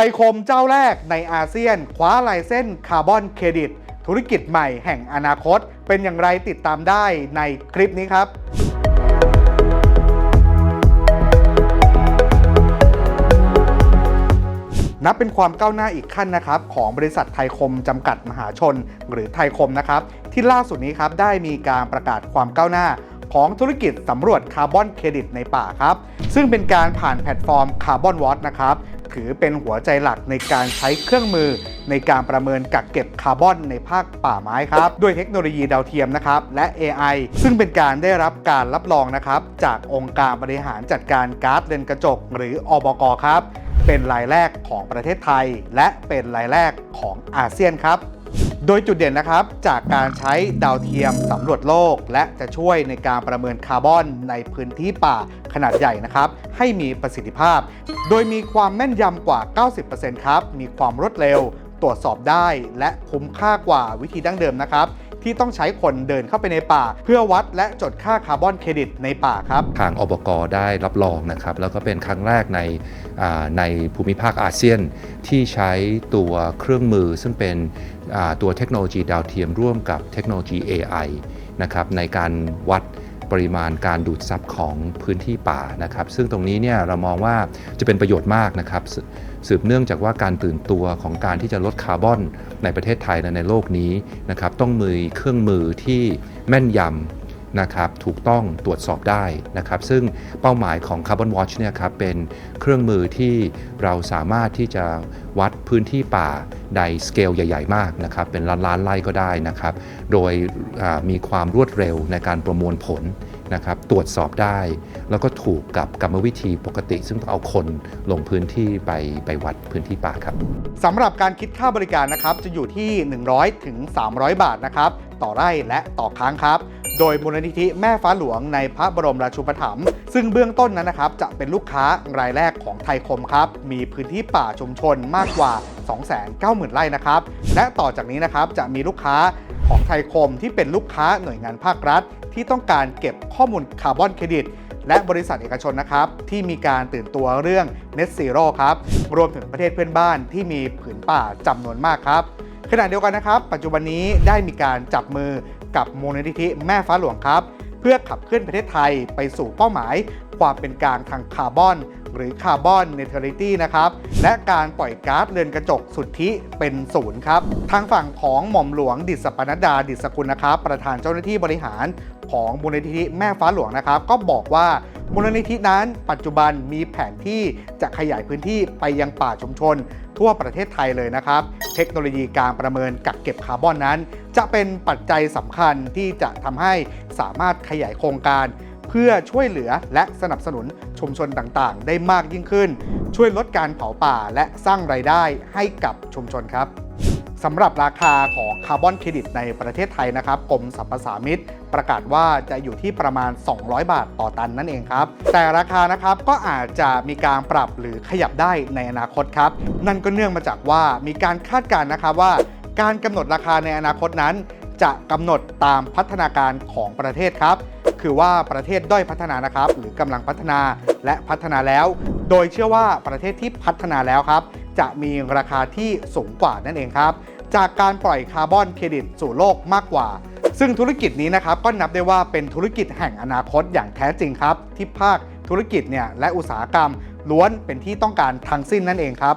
ทยคมเจ้าแรกในอาเซียน คว้าลายเส้นคาร์บอนเครดิต ธุรกิจใหม่แห่งอนาคต เป็นอย่างไรติดตามได้ในคลิปนี้ครับนับเป็นความก้าวหน้าอีกขั้นนะครับของบริษัทไทยคมจำกัดมหาชน หรือไทยคมนะครับที่ล่าสุดนี้ครับได้มีการประกาศความก้าวหน้าของธุรกิจสำรวจคาร์บอนเครดิตในป่าครับ ซึ่งเป็นการผ่านแพลตฟอร์มคาร์บอนวอตนะครับ ถือเป็นหัวใจหลักในการใช้เครื่องมือ ในการประเมินกักเก็บคาร์บอนในภาคป่าไม้ครับด้วยเทคโนโลยีดาวเทียมนะครับและ AI ซึ่งเป็นการได้รับการรับรองนะครับจากองค์การบริหารจัดการก๊าซเรือนกระจก หรืออบกครับเป็นรายแรกของประเทศไทย และเป็นรายแรกของอาเซียนครับ โดยจุดเด่นนะครับจากการใช้ดาวเทียมสำรวจโลก และจะช่วยในการประเมินคาร์บอนในพื้นที่ป่าขนาดใหญ่นะครับให้มีประสิทธิภาพ โดยมีความแม่นยำกว่า 90%ครับมีความรวดเร็ว ตรวจสอบได้และคุ้มค่ากว่าวิธีดั้งเดิมนะครับที่ต้องใช้คนเดินเข้าไปในป่า เพื่อวัดและจดค่าคาร์บอนเครดิตในป่าครับ ทางอบกได้รับรองนะครับ แล้วก็เป็นครั้งแรกในในภูมิภาคอาเซียนที่ใช้ตัวเครื่องมือซึ่งเป็น ตัวเทคโนโลยีดาวเทียมร่วมกับเทคโนโลยี AI นะครับในการวัดปริมาณการดูดซับของพื้นที่ป่านะครับ ซึ่งตรงนี้เนี่ยเรามองว่าจะเป็นประโยชน์มากนะครับสสืบเนื่องจากว่าการตื่นตัวของการที่จะลดคาร์บอนในประเทศไทยและในโลกนี้นะครับ ต้องมีเครื่องมือที่แม่นยำ นะครับถูกต้องตรวจสอบได้นะครับ ซึ่งเป้าหมายของ Carbon Watch เนี่ยครับเป็นเครื่องมือที่เราสามารถที่จะวัดพื้นที่ป่าในสเกลใหญ่ ๆ มากนะครับเป็นล้านล้านไร่ก็ได้นะครับ โดยมีความรวดเร็วในการประมวลผลนะครับตรวจสอบได้ แล้วก็ถูกกับกรรมวิธีปกติ ซึ่งต้องเอาคนลงพื้นที่ไปไปวัดพื้นที่ป่าครับสำหรับการคิดค่าบริการนะครับจะอยู่ที่ 100ถึง300 บาทนะครับต่อไร่และต่อครั้งครับ โดยมูลนิธิแม่ฟ้าหลวงในพระบรมราชูปถัมภ์ซึ่งเบื้องต้นนั้นนะครับ จะเป็นลูกค้ารายแรกของไทยคมครับ มีพื้นที่ป่าชุมชนมากกว่า 290,000 ไร่นะครับ และต่อจากนี้นะครับจะมีลูกค้าของไทยคมที่เป็นลูกค้าหน่วยงานภาครัฐ ที่ต้องการเก็บข้อมูลคาร์บอนเครดิตและบริษัทเอกชนนะครับ ที่มีการตื่นตัวเรื่อง Net Zero ครับ รวมถึงประเทศเพื่อนบ้านที่มีผืนป่าจำนวนมากครับ ขณะเดียวกันนะครับ ปัจจุบันนี้ได้มีการจับมือ กับมูลนิธิแม่ฟ้าหลวงครับ เพื่อขับเคลื่อนประเทศไทยไปสู่เป้าหมาย ความเป็นกลางทางคาร์บอน หรือคาร์บอนเนเทอริตี้นะครับ และการปล่อยก๊าซเรือนกระจกสุทธิเป็นศูนย์ครับ ทางฝั่งของหม่อมหลวงดิษปนดดาดิษกุลนะครับ ประธานเจ้าหน้าที่บริหารของมูลนิธิแม่ฟ้าหลวงนะครับ ก็บอกว่า มูลนิธินั้นปัจจุบันมีแผนที่จะขยายพื้นที่ไปยังป่าชุมชน ทั่วประเทศไทยเลยนะครับ เทคโนโลยีการประเมินกักเก็บคาร์บอนนั้น จะเป็นปัจจัยสำคัญที่จะทำให้สามารถขยายโครงการเพื่อช่วยเหลือและสนับสนุนชุมชนต่างๆ ได้มากยิ่งขึ้น ช่วยลดการเผาป่าและสร้างรายได้ให้กับชุมชนครับสำหรับราคาของคาร์บอนเครดิตในประเทศไทยนะครับกรมสรรพสามิต ประกาศว่าจะอยู่ที่ประมาณ 200 บาทต่อตันนั่นเองครับ แต่ราคานะครับก็อาจจะมีการปรับหรือขยับได้ในอนาคตครับ นั่นก็เนื่องมาจากว่ามีการคาดการณ์นะครับว่า การกำหนดราคาในอนาคตนั้น จะกำหนดตามพัฒนาการของประเทศครับคือว่าประเทศด้อยพัฒนานะครับ หรือกำลังพัฒนาและพัฒนาแล้ว โดยเชื่อว่าประเทศที่พัฒนาแล้วครับ จะมีราคาที่สูงกว่านั่นเองครับ จากการปล่อยคาร์บอนเครดิตสู่โลกมากกว่า ซึ่งธุรกิจนี้นะครับก็นับได้ว่าเป็นธุรกิจแห่งอนาคตอย่างแท้จริงครับ ที่ภาคธุรกิจเนี่ยและอุตสาหกรรมล้วนเป็นที่ต้องการทั้งสิ้นนั่นเองครับ